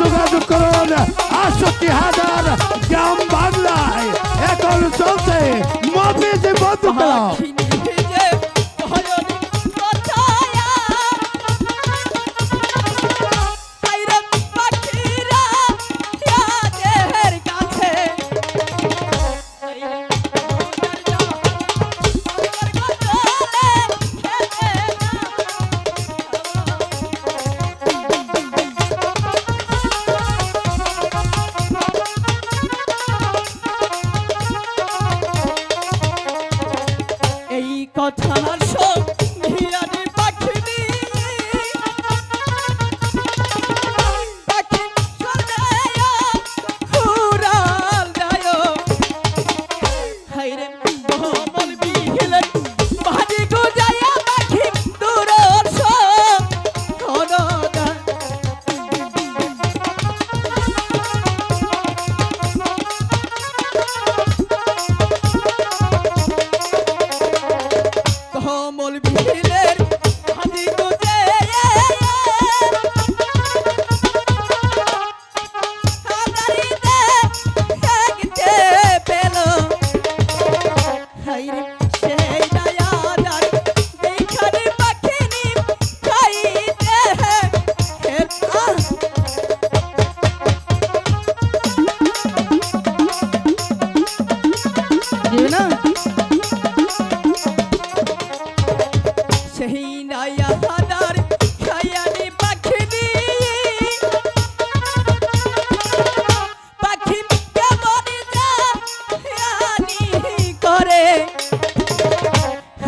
যোগাযোগ করুন আটষট্টি হাজার গ্রাম বাংলায় 好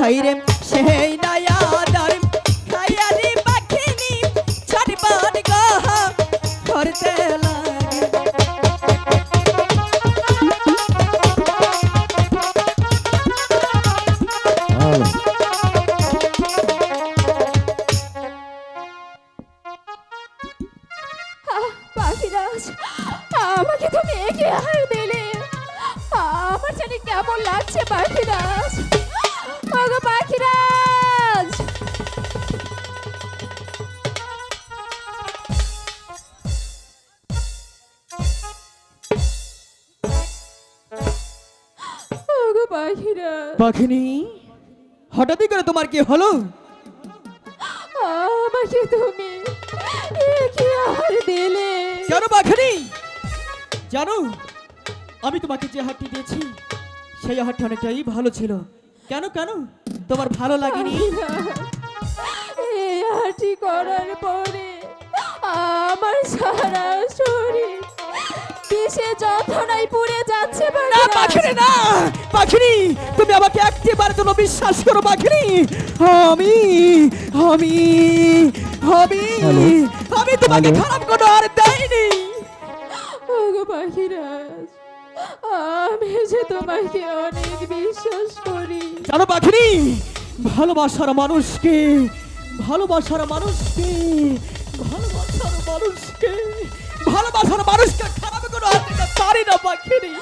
হাইরে সেই নাইয়া হাদার খায়ানি পাখিনি ছটপট আমাকে তুমি এগিয়ে হার দিলে। আমার জানি কেমন লাগছে পাখিরাজ। ওগো পাখিরাজ ওগো পাখিরাজ পাখিনি? হঠাৎই করে তোমার কি হলো? আমাকে তুমি এগিয়ে হার দিলে? কেন পাখিনি? জানো আমি তোমাকে যে হাটটি দিয়েছি সেই হাটটি অনেকটাই ভালো ছিল। কেন কেন? তোমার ভালো লাগেনি? এই হাঁটি করার পরে আমার সারা শরীর কিসে যন্ত্রণায় পুড়ে যাচ্ছে না। পাখিনি না! পাখিনি তুমি আমাকে একটিবার জন্য বিশ্বাস করো পাখিনি আমি আমি আমি আমি তোমাকে খারাপ কোনো আর দেয়নি ওগো পাখিরাজ আমি যে তোমাকে অনেক বিশ্বাস করি। জানো পাখিনি? ভালোবাসার মানুষকে ভালোবাসার মানুষকে ভালোবাসার মানুষকে ভালোবাসার মানুষকে খারাপ কোনো হাত পারি না পাখিনি।